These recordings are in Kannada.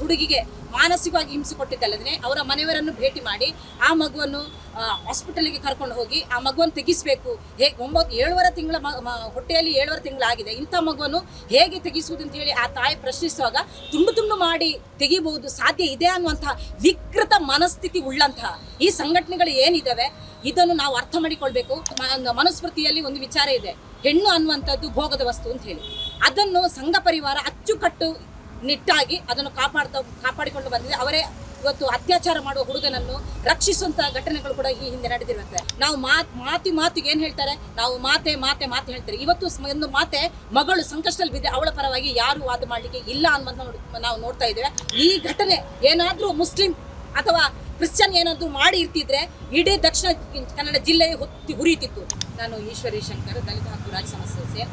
ಹುಡುಗಿಗೆ ಮಾನಸಿಕವಾಗಿ ಹಿಂಸೆ ಕೊಟ್ಟಿದ್ದಲ್ಲದೆ ಅವರ ಮನೆಯವರನ್ನು ಭೇಟಿ ಮಾಡಿ ಆ ಮಗುವನ್ನು ಹಾಸ್ಪಿಟಲ್ಗೆ ಕರ್ಕೊಂಡು ಹೋಗಿ ಆ ಮಗುವನ್ನು ತೆಗಿಸಬೇಕು. ಹೇಗೆ ಒಂಬತ್ತು ಏಳುವರೆ ತಿಂಗಳ ಹೊಟ್ಟೆಯಲ್ಲಿ ಏಳುವರೆ ತಿಂಗಳಾಗಿದೆ. ಇಂಥ ಮಗುವನ್ನು ಹೇಗೆ ತೆಗಿಸುವುದು ಅಂತ ಹೇಳಿ ಆ ತಾಯಿ ಪ್ರಶ್ನಿಸುವಾಗ ತುಂಡು ತುಂಡು ಮಾಡಿ ತೆಗಿಬಹುದು, ಸಾಧ್ಯ ಇದೆ ಅನ್ನುವಂಥ ವಿಕೃತ ಮನಸ್ಥಿತಿ ಉಳ್ಳಂತಹ ಈ ಸಂಘಟನೆಗಳು ಏನಿದ್ದಾವೆ ಇದನ್ನು ನಾವು ಅರ್ಥ ಮಾಡಿಕೊಳ್ಬೇಕು. ಮನುಸ್ಮೃತಿಯಲ್ಲಿ ಒಂದು ವಿಚಾರ ಇದೆ. ಹೆಣ್ಣು ಅನ್ನುವಂಥದ್ದು ಭೋಗದ ವಸ್ತು ಅಂತ ಹೇಳಿ. ಅದನ್ನು ಸಂಘ ಪರಿವಾರ ಅಚ್ಚುಕಟ್ಟು ನಿಟ್ಟಾಗಿ ಅದನ್ನು ಕಾಪಾಡ್ತಾ ಕಾಪಾಡಿಕೊಂಡು ಬಂದಿದೆ. ಅವರೇ ಇವತ್ತು ಅತ್ಯಾಚಾರ ಮಾಡುವ ಹುಡುಗನನ್ನು ರಕ್ಷಿಸುವಂತಹ ಘಟನೆಗಳು ಕೂಡ ಈ ಹಿಂದೆ ನಡೆದಿರುತ್ತೆ ನಾವು ಮಾತ್ ಮಾತಿ ಮಾತಿಗೆ ಏನು ಹೇಳ್ತಾರೆ? ನಾವು ಮಾತೆ ಮಾತೆ ಮಾತು ಹೇಳ್ತಾರೆ. ಇವತ್ತು ಒಂದು ಮಾತೆ ಮಗಳು ಸಂಕಷ್ಟದಲ್ಲಿ ಬಿದ್ದೆ ಅವಳ ಪರವಾಗಿ ಯಾರು ವಾದ ಮಾಡಲಿಕ್ಕೆ ಇಲ್ಲ ಅನ್ನೋದನ್ನ ನಾವು ನೋಡ್ತಾ ಇದ್ದೇವೆ. ಈ ಘಟನೆ ಏನಾದರೂ ಮುಸ್ಲಿಂ ಅಥವಾ ಕ್ರಿಶ್ಚಿಯನ್ ಏನಾದರೂ ಮಾಡಿ ಇರ್ತಿದ್ರೆ ಇಡೀ ದಕ್ಷಿಣ ಕನ್ನಡ ಜಿಲ್ಲೆ ಹೊತ್ತಿ ಹುರಿಯುತ್ತಿತ್ತು ನಾನು ಈಶ್ವರಿ ಶಂಕರ್ ದಲಿತ ಹಕ್ಕು ರಾಜ್ಯ ಸಮಸ್ಯೆ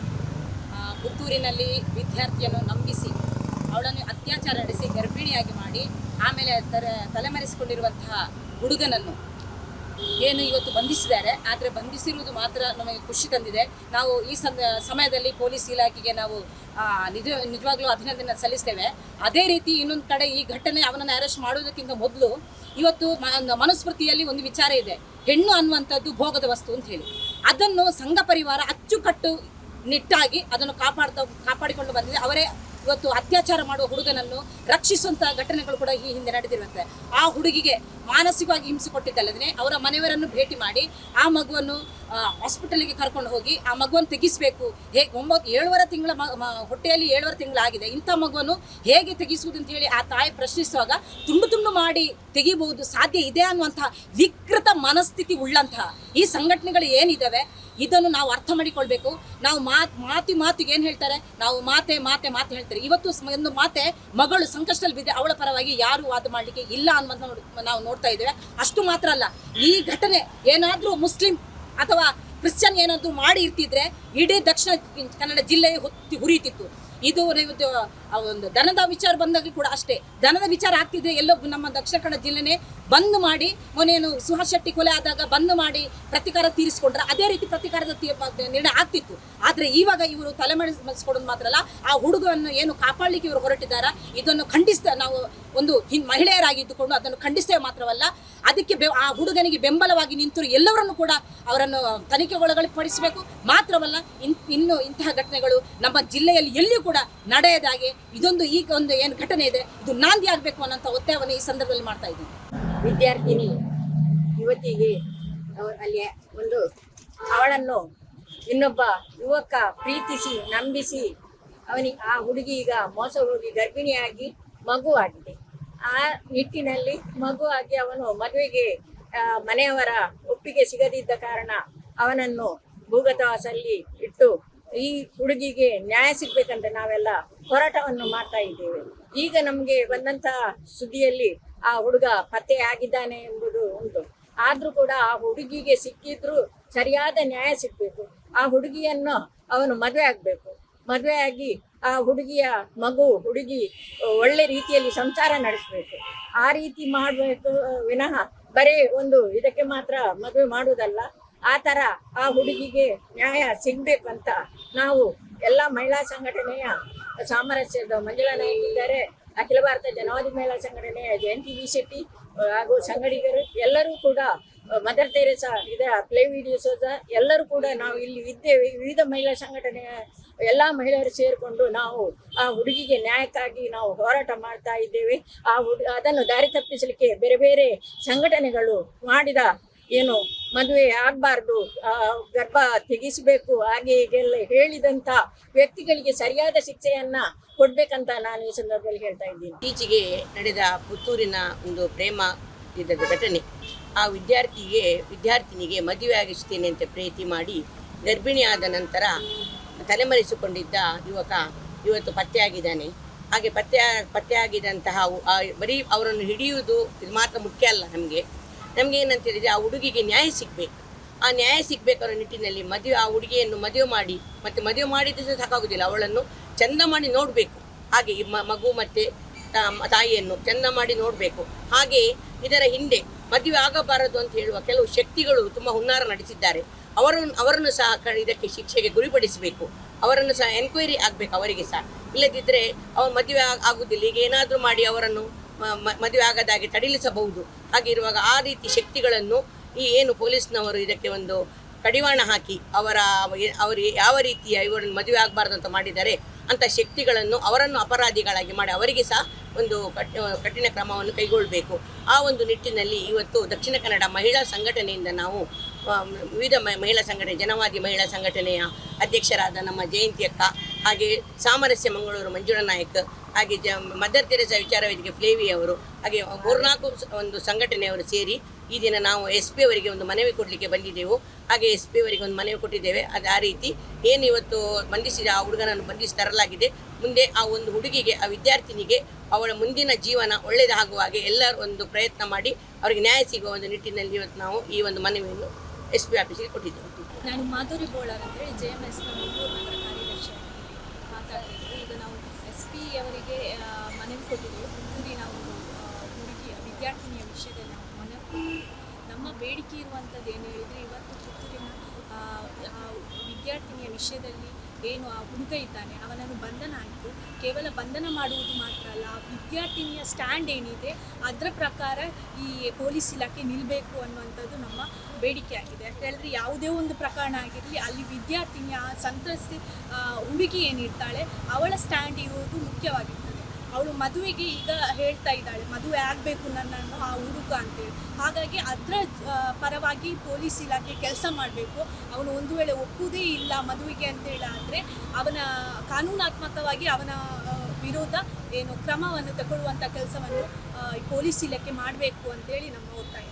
ಪುತ್ತೂರಿನಲ್ಲಿ ವಿದ್ಯಾರ್ಥಿಯನ್ನು ನಂಬಿಸಿ ಅವಳನ್ನು ಅತ್ಯಾಚಾರ ನಡೆಸಿ ಗರ್ಭಿಣಿಯಾಗಿ ಮಾಡಿ ಆಮೇಲೆ ತರ ತಲೆಮರೆಸಿಕೊಂಡಿರುವಂತಹ ಹುಡುಗನನ್ನು ಏನು ಇವತ್ತು ಬಂಧಿಸಿದ್ದಾರೆ. ಆದರೆ ಬಂಧಿಸಿರುವುದು ಮಾತ್ರ ನಮಗೆ ಖುಷಿ ತಂದಿದೆ. ನಾವು ಈ ಸಮಯದಲ್ಲಿ ಪೊಲೀಸ್ ಇಲಾಖೆಗೆ ನಾವು ನಿಜ, ನಿಜವಾಗ್ಲೂ ಅಭಿನಂದನೆ ಸಲ್ಲಿಸ್ತೇವೆ. ಅದೇ ರೀತಿ ಇನ್ನೊಂದು ಕಡೆ ಈ ಘಟನೆ ಅವನನ್ನು ಅರೆಸ್ಟ್ ಮಾಡುವುದಕ್ಕಿಂತ ಮೊದಲು ಇವತ್ತು ಮನುಸ್ಮೃತಿಯಲ್ಲಿ ಒಂದು ವಿಚಾರ ಇದೆ. ಹೆಣ್ಣು ಅನ್ನುವಂಥದ್ದು ಭೋಗದ ವಸ್ತು ಅಂತ ಹೇಳಿ. ಅದನ್ನು ಸಂಘ ಪರಿವಾರ ಅಚ್ಚುಕಟ್ಟು ನಿಟ್ಟಾಗಿ ಅದನ್ನು ಕಾಪಾಡ್ತಾ, ಕಾಪಾಡಿಕೊಂಡು ಬಂದಿದೆ. ಅವರೇ ಇವತ್ತು ಅತ್ಯಾಚಾರ ಮಾಡುವ ಹುಡುಗನನ್ನು ರಕ್ಷಿಸುವಂತಹ ಘಟನೆಗಳು ಕೂಡ ಈ ಹಿಂದೆ ನಡೆದಿರುತ್ತೆ ಆ ಹುಡುಗಿಗೆ ಮಾನಸಿಕವಾಗಿ ಹಿಂಸೆ ಕೊಟ್ಟಿದ್ದಲ್ಲದೇ ಅವರ ಮನೆಯವರನ್ನು ಭೇಟಿ ಮಾಡಿ ಆ ಮಗುವನ್ನು ಹಾಸ್ಪಿಟಲ್ಗೆ ಕರ್ಕೊಂಡು ಹೋಗಿ ಆ ಮಗುವನ್ನು ತೆಗಿಸಬೇಕು. ಹೇಗೆ ಒಂಬತ್ತು ಏಳುವರೆ ತಿಂಗಳ ಹೊಟ್ಟೆಯಲ್ಲಿ ಏಳುವರೆ ತಿಂಗಳಾಗಿದೆ ಇಂಥ ಮಗುವನ್ನು ಹೇಗೆ ತೆಗಿಸುವುದು ಅಂತ ಹೇಳಿ ಆ ತಾಯಿ ಪ್ರಶ್ನಿಸುವಾಗ ತುಂಡು ತುಂಡು ಮಾಡಿ ತೆಗಿಬಹುದು ಸಾಧ್ಯ ಇದೆ ಅನ್ನುವಂತಹ ವಿಕೃತ ಮನಸ್ಥಿತಿ ಉಳ್ಳಂತಹ ಈ ಸಂಘಟನೆಗಳು ಏನಿದಾವೆ ಇದನ್ನು ನಾವು ಅರ್ಥ ಮಾಡಿಕೊಳ್ಬೇಕು. ನಾವು ಮಾತು, ಮಾತಿ ಮಾತಿಗೆ ಏನು ಹೇಳ್ತಾರೆ? ನಾವು ಮಾತೆ ಮಾತೆ, ಮಾತು ಹೇಳ್ತಾರೆ. ಇವತ್ತು ಒಂದು ಮಾತೆ ಮಗಳು ಸಂಕಷ್ಟದಲ್ಲಿ ಬಿದ್ದೆ ಅವಳ ಪರವಾಗಿ ಯಾರು ವಾದ ಮಾಡಲಿಕ್ಕೆ ಇಲ್ಲ ಅನ್ನೋದನ್ನ ನಾವು ನೋಡ್ತಾ ಇದ್ದೇವೆ. ಅಷ್ಟು ಮಾತ್ರ ಅಲ್ಲ. ಈ ಘಟನೆ ಏನಾದರೂ ಮುಸ್ಲಿಂ ಅಥವಾ ಕ್ರಿಶ್ಚಿಯನ್ ಏನಾದರೂ ಮಾಡಿ ಇರ್ತಿದ್ರೆ ಇಡೀ ದಕ್ಷಿಣ ಕನ್ನಡ ಜಿಲ್ಲೆ ಹೊತ್ತಿ ಹುರಿಯುತ್ತಿತ್ತು ಇದು ಒಂದು ದನದ ವಿಚಾರ ಬಂದಾಗಲೂ ಕೂಡ ಅಷ್ಟೇ. ದನದ ವಿಚಾರ ಆಗ್ತಿದ್ರೆ ಎಲ್ಲೋ ನಮ್ಮ ದಕ್ಷಿಣ ಕನ್ನಡ ಜಿಲ್ಲೆನೇ ಬಂದ್ ಮಾಡಿ ಮೊನ್ನೇನು ಸುಹಾಸ್ ಶೆಟ್ಟಿ ಕೊಲೆ ಆದಾಗ ಬಂದ್ ಮಾಡಿ ಪ್ರತಿಕಾರ ತೀರಿಸ್ಕೊಂಡ್ರೆ ಅದೇ ರೀತಿ ಪ್ರತಿಕಾರದ ನಿರ್ಣಯ ಆಗ್ತಿತ್ತು. ಆದ್ರೆ ಇವಾಗ ಇವರು ತಲೆಮರೆಸಿಕೊಡೋದು ಮಾತ್ರ ಅಲ್ಲ ಆ ಹುಡುಗವನ್ನು ಏನು ಕಾಪಾಡಲಿಕ್ಕೆ ಇವರು ಹೊರಟಿದ್ದಾರೆ, ಇದನ್ನು ಖಂಡಿಸ್ತಾ ನಾವು ಒಂದು ಹಿನ್ ಮಹಿಳೆಯರಾಗಿದ್ದುಕೊಂಡು ಅದನ್ನು ಖಂಡಿಸ್ತೇವೆ ಮಾತ್ರವಲ್ಲ, ಅದಕ್ಕೆ ಆ ಹುಡುಗನಿಗೆ ಬೆಂಬಲವಾಗಿ ನಿಂತರು ಎಲ್ಲವರನ್ನು ಕೂಡ ಅವರನ್ನು ತನಿಖೆಗೊಳಪಡಿಸಬೇಕು ಮಾತ್ರವಲ್ಲ, ಇನ್ ಇನ್ನು ಇಂತಹ ಘಟನೆಗಳು ನಮ್ಮ ಜಿಲ್ಲೆಯಲ್ಲಿ ಎಲ್ಲಿಯೂ ಕೂಡ ನಡೆಯದಾಗೆ. ಇದೊಂದು ಈಗ ಒಂದು ಏನು ಘಟನೆ ಇದೆ. ಇದು ನಾಂದಿ ಆಗಬೇಕು ಅನ್ನೋಂಥ ಒತ್ತಾಯವನ್ನು ಈ ಸಂದರ್ಭದಲ್ಲಿ ಮಾಡ್ತಾ ಇದ್ದೀನಿ. ವಿದ್ಯಾರ್ಥಿನಿ, ಯುವತಿಗೆ ಅಲ್ಲಿ ಒಂದು ಅವಳನ್ನು ಇನ್ನೊಬ್ಬ ಯುವಕ ಪ್ರೀತಿಸಿ, ನಂಬಿಸಿ ಅವನಿಗೆ ಆ ಹುಡುಗಿ ಈಗ ಮೋಸ ಹೋಗಿ ಗರ್ಭಿಣಿಯಾಗಿ ಮಗು ಆಗಿದೆ. ಆ ನಿಟ್ಟಿನಲ್ಲಿ ಮಗು ಆಗಿ ಅವನು ಮದುವೆಗೆ ಮನೆಯವರ ಒಪ್ಪಿಗೆ ಸಿಗದಿದ್ದ ಕಾರಣ ಅವನನ್ನು ಭೂಗತವಾಸಲ್ಲಿ ಇಟ್ಟು ಈ ಹುಡುಗಿಗೆ ನ್ಯಾಯ ಸಿಗ್ಬೇಕಂತ ನಾವೆಲ್ಲ ಹೋರಾಟವನ್ನು ಮಾಡ್ತಾ ಇದ್ದೇವೆ. ಈಗ ನಮಗೆ ಬಂದಂತಹ ಸುದ್ದಿಯಲ್ಲಿ ಆ ಹುಡುಗ ಪತ್ತೆ ಆಗಿದ್ದಾನೆ ಎಂಬುದು ಉಂಟು. ಆದ್ರೂ ಕೂಡ ಆ ಹುಡುಗಿಗೆ ಸಿಕ್ಕಿದ್ರು ಸರಿಯಾದ ನ್ಯಾಯ ಸಿಗ್ಬೇಕು. ಆ ಹುಡುಗಿಯನ್ನು ಅವನು ಮದುವೆ ಆಗ್ಬೇಕು. ಮದುವೆ ಆಗಿ ಆ ಹುಡುಗಿಯ ಮಗು, ಹುಡುಗಿ ಒಳ್ಳೆ ರೀತಿಯಲ್ಲಿ ಸಂಸಾರ ನಡೆಸಬೇಕು. ಆ ರೀತಿ ಮಾಡಬೇಕು ವಿನಃ ಬರೀ ಒಂದು ಇದಕ್ಕೆ ಮಾತ್ರ ಮದುವೆ ಮಾಡುವುದಲ್ಲ ಆ ತರ ಆ ಹುಡುಗಿಗೆ ನ್ಯಾಯ ಸಿಗ್ಬೇಕಂತ ನಾವು ಎಲ್ಲ ಮಹಿಳಾ ಸಂಘಟನೆಯ ಸಾಮರಸ್ಯದ ಮಂಜುಳಾ ನಾಯಕ್ ಇದ್ದಾರೆ. ಅಖಿಲ ಭಾರತ ಜನವಾದಿ ಮಹಿಳಾ ಸಂಘಟನೆಯ ಜಯಂತಿ ವಿ ಶೆಟ್ಟಿ ಹಾಗೂ ಸಂಗಡಿಗರು ಎಲ್ಲರೂ ಕೂಡ ಮದರ್ ತೆರೇಸಾ ಇದೆ ಪ್ಲೇ ವಿಡಿಯೋಸ್ ಎಲ್ಲರೂ ಕೂಡ ನಾವು ಇಲ್ಲಿ ಇದ್ದೇವೆ. ವಿವಿಧ ಮಹಿಳಾ ಸಂಘಟನೆಯ ಎಲ್ಲ ಮಹಿಳೆಯರು ಸೇರಿಕೊಂಡು ನಾವು ಆ ಹುಡುಗಿಗೆ ನ್ಯಾಯಕ್ಕಾಗಿ ನಾವು ಹೋರಾಟ ಮಾಡ್ತಾ ಇದ್ದೇವೆ. ಆ ಹುಡು, ಅದನ್ನು ದಾರಿ ತಪ್ಪಿಸಲಿಕ್ಕೆ ಬೇರೆ ಬೇರೆ ಸಂಘಟನೆಗಳು ಮಾಡಿದ ಏನು ಮದುವೆ ಆಗಬಾರ್ದು ಗರ್ಭ ತೆಗಿಸಬೇಕು, ಹಾಗೆ ಹೀಗೆಲ್ಲ ಹೇಳಿದಂತ ವ್ಯಕ್ತಿಗಳಿಗೆ ಸರಿಯಾದ ಶಿಕ್ಷೆಯನ್ನ ಕೊಡ್ಬೇಕಂತ ನಾನು ಈ ಸಂದರ್ಭದಲ್ಲಿ ಹೇಳ್ತಾ ಇದ್ದೀನಿ. ಇತ್ತೀಚೆಗೆ ನಡೆದ ಪುತ್ತೂರಿನ ಒಂದು ಪ್ರೇಮ ಇದ್ದ ಘಟನೆ. ಆ ವಿದ್ಯಾರ್ಥಿಗೆ, ವಿದ್ಯಾರ್ಥಿನಿಗೆ ಮದುವೆ ಆಗಿಸ್ತೇನೆ ಅಂತ ಪ್ರೀತಿ ಮಾಡಿ ಗರ್ಭಿಣಿಯಾದ ನಂತರ ತಲೆಮರೆಸಿಕೊಂಡಿದ್ದ ಯುವಕ ಇವತ್ತು ಪತ್ತೆಯಾಗಿದ್ದಾನೆ ಹಾಗೆ ಪತ್ತೆ ಪತ್ತೆಯಾಗಿದ್ದಂತಹ ಬರೀ ಅವರನ್ನು ಹಿಡಿಯುವುದು ಇದು ಮಾತ್ರ ಮುಖ್ಯ ಅಲ್ಲ ನಮಗೆ. ನಮ್ಗೆ ಏನಂತ ಹೇಳಿದ್ರೆ ಆ ಹುಡುಗಿಗೆ ನ್ಯಾಯ ಸಿಗಬೇಕು. ಆ ನ್ಯಾಯ ಸಿಗಬೇಕಾದ ನಿಟ್ಟಿನಲ್ಲಿ ಮದುವೆ, ಆ ಹುಡುಗಿಯನ್ನು ಮದುವೆ ಮಾಡಿ, ಮತ್ತು ಮದುವೆ ಮಾಡಿದ್ರೆ ಸಹ ಸಾಕಾಗುವುದಿಲ್ಲ ಅವಳನ್ನು ಚಂದ ಮಾಡಿ ನೋಡಬೇಕು. ಹಾಗೆ ಈ ಮಗು ಮತ್ತೆ ತಾಯಿಯನ್ನು ಚಂದ ಮಾಡಿ ನೋಡಬೇಕು. ಹಾಗೆ ಇದರ ಹಿಂದೆ ಮದುವೆ ಆಗಬಾರದು ಅಂತ ಹೇಳುವ ಕೆಲವು ಶಕ್ತಿಗಳು ತುಂಬ ಹುನ್ನಾರ ನಡೆಸಿದ್ದಾರೆ. ಅವರನ್ನು ಅವರನ್ನು ಸಹ ಇದಕ್ಕೆ ಶಿಕ್ಷೆಗೆ ಗುರಿಪಡಿಸಬೇಕು. ಅವರನ್ನು ಸಹ ಎನ್ಕ್ವೈರಿ ಆಗಬೇಕು ಅವರಿಗೆ ಸಹ. ಇಲ್ಲದಿದ್ದರೆ ಅವ್ರು ಮದುವೆ ಆಗ್- ಆಗುವುದಿಲ್ಲ ಈಗ ಏನಾದರೂ ಮಾಡಿ ಅವರನ್ನು ಮದುವೆ ಆಗದಾಗೆ ತಡಿಲಿಸಬಹುದು. ಹಾಗಿರುವಾಗ ಆ ರೀತಿ ಶಕ್ತಿಗಳನ್ನು ಈ ಏನು ಪೊಲೀಸ್ನವರು ಇದಕ್ಕೆ ಒಂದು ಕಡಿವಾಣ ಹಾಕಿ ಅವರ ಅವರು ಯಾವ ರೀತಿಯ ಇವರನ್ನು ಮದುವೆ ಆಗಬಾರ್ದು ಅಂತ ಮಾಡಿದ್ದಾರೆ ಅಂಥ ಶಕ್ತಿಗಳನ್ನು ಅವರನ್ನು ಅಪರಾಧಿಗಳಾಗಿ ಮಾಡಿ ಅವರಿಗೆ ಸಹ ಒಂದು ಕಠಿಣ ಕ್ರಮವನ್ನು ಕೈಗೊಳ್ಳಬೇಕು. ಆ ಒಂದು ನಿಟ್ಟಿನಲ್ಲಿ ಇವತ್ತು ದಕ್ಷಿಣ ಕನ್ನಡ ಮಹಿಳಾ ಸಂಘಟನೆಯಿಂದ ನಾವು ವಿವಿಧ ಮಹಿಳಾ ಸಂಘಟನೆ, ಜನವಾದಿ ಮಹಿಳಾ ಸಂಘಟನೆಯ ಅಧ್ಯಕ್ಷರಾದ ನಮ್ಮ ಜಯಂತಿ ಅಕ್ಕ ಹಾಗೆ ಸಾಮರಸ್ಯ ಮಂಗಳೂರು ಮಂಜುಳ ನಾಯಕ್, ಹಾಗೆ ಜ, ಮದರ್ ತೆರೆಸ ವಿಚಾರ ವೇದಿಕೆ ಫ್ಲೇವಿ ಅವರು, ಹಾಗೆ ಮೂರ್ನಾಲ್ಕು ಒಂದು ಸಂಘಟನೆಯವರು ಸೇರಿ ಈ ದಿನ ನಾವು ಎಸ್ ಪಿ ಅವರಿಗೆ ಒಂದು ಮನವಿ ಕೊಡಲಿಕ್ಕೆ ಬಂದಿದ್ದೆವು. ಹಾಗೆ ಎಸ್ ಪಿ ಅವರಿಗೆ ಒಂದು ಮನವಿ ಕೊಟ್ಟಿದ್ದೇವೆ. ಅದು ಆ ರೀತಿ ಏನು ಇವತ್ತು ಬಂಧಿಸಿದ ಆ ಹುಡುಗನನ್ನು ಬಂಧಿಸಿ ತರಲಾಗಿದೆ. ಮುಂದೆ ಆ ಒಂದು ಹುಡುಗಿಗೆ, ಆ ವಿದ್ಯಾರ್ಥಿನಿಗೆ ಅವಳ ಮುಂದಿನ ಜೀವನ ಒಳ್ಳೆಯದಾಗುವ ಹಾಗೆ ಎಲ್ಲರೂ ಒಂದು ಪ್ರಯತ್ನ ಮಾಡಿ, ಅವರಿಗೆ ನ್ಯಾಯ ಸಿಗುವ ಒಂದು ನಿಟ್ಟಿನಲ್ಲಿ ಇವತ್ತು ನಾವು ಈ ಒಂದು ಮನವಿಯನ್ನು ಎಸ್ ಪಿ ಆಫೀಸಿಗೆ ಕೊಟ್ಟಿದ್ದೇವೆ ನಾನು ಮಾಧುರಿ ಬೋಳರ್ ಅಂದರೆ ಜೆ ಎಂ ಎಸ್ ನಗರ ಕಾರ್ಯದರ್ಶಿ ಮಾತಾಡಿದ್ರು ಈಗ ನಾವು ಎಸ್ ಪಿ ಅವರಿಗೆ ಮನವಿ ಕೊಟ್ಟಿದ್ದೆವು. ಹುಡುಗಿ ನಾವು ಹುಡುಗಿಯ ಹುಡುಗಿ, ವಿದ್ಯಾರ್ಥಿನಿಯ ವಿಷಯದಲ್ಲಿ ನಾವು ಮನವಿ. ನಮ್ಮ ಬೇಡಿಕೆ ಇರುವಂಥದ್ದು ಏನು ಹೇಳಿದರೆ, ಇವತ್ತು ಪುತ್ತೂರಿನ ವಿದ್ಯಾರ್ಥಿನಿಯ ವಿಷಯದಲ್ಲಿ ಏನು ಆ ಹುಡುಗ ಇದ್ದಾನೆ, ಅವನನ್ನು ಬಂಧನ ಆಯಿತು. ಕೇವಲ ಬಂಧನ ಮಾಡುವುದು ಮಾತ್ರ ಅಲ್ಲ, ಆ ವಿದ್ಯಾರ್ಥಿನಿಯ ಸ್ಟ್ಯಾಂಡ್ ಏನಿದೆ, ಅದರ ಪ್ರಕಾರ ಈ ಪೊಲೀಸ್ ಇಲಾಖೆ ನಿಲ್ಲಬೇಕು ಅನ್ನುವಂಥದ್ದು ನಮ್ಮ ಬೇಡಿಕೆ ಆಗಿದೆ. ಯಾಕೆ ಹೇಳಿದ್ರೆ ಯಾವುದೇ ಒಂದು ಪ್ರಕರಣ ಆಗಿರಲಿ, ಅಲ್ಲಿ ವಿದ್ಯಾರ್ಥಿನಿಯ ಸಂತ್ರಸ್ತಿ ಹುಡುಗಿ ಏನಿರ್ತಾಳೆ, ಅವಳ ಸ್ಟ್ಯಾಂಡ್ ಇರುವುದು ಮುಖ್ಯವಾಗಿರ್ತದೆ ಅವಳು ಮದುವೆಗೆ ಈಗ ಹೇಳ್ತಾ ಇದ್ದಾಳೆ, ಮದುವೆ ಆಗಬೇಕು ನನ್ನನ್ನು ಆ ಹುಡುಗ ಅಂತೇಳಿ. ಹಾಗಾಗಿ ಅದರ ಪರವಾಗಿ ಪೊಲೀಸ್ ಇಲಾಖೆ ಕೆಲಸ ಮಾಡಬೇಕು. ಅವನು ಒಂದು ವೇಳೆ ಒಪ್ಪುವುದೇ ಇಲ್ಲ ಮದುವೆಗೆ ಅಂತೇಳಿ ಆದರೆ, ಅವನ ಕಾನೂನಾತ್ಮಕವಾಗಿ ಅವನ ವಿರೋಧ ಏನು ಕ್ರಮವನ್ನು ತಗೊಳ್ಳುವಂಥ ಕೆಲಸವನ್ನು ಪೊಲೀಸ್ ಇಲಾಖೆ ಮಾಡಬೇಕು ಅಂತೇಳಿ ನಮ್ಮ ಒತ್ತಾಯ.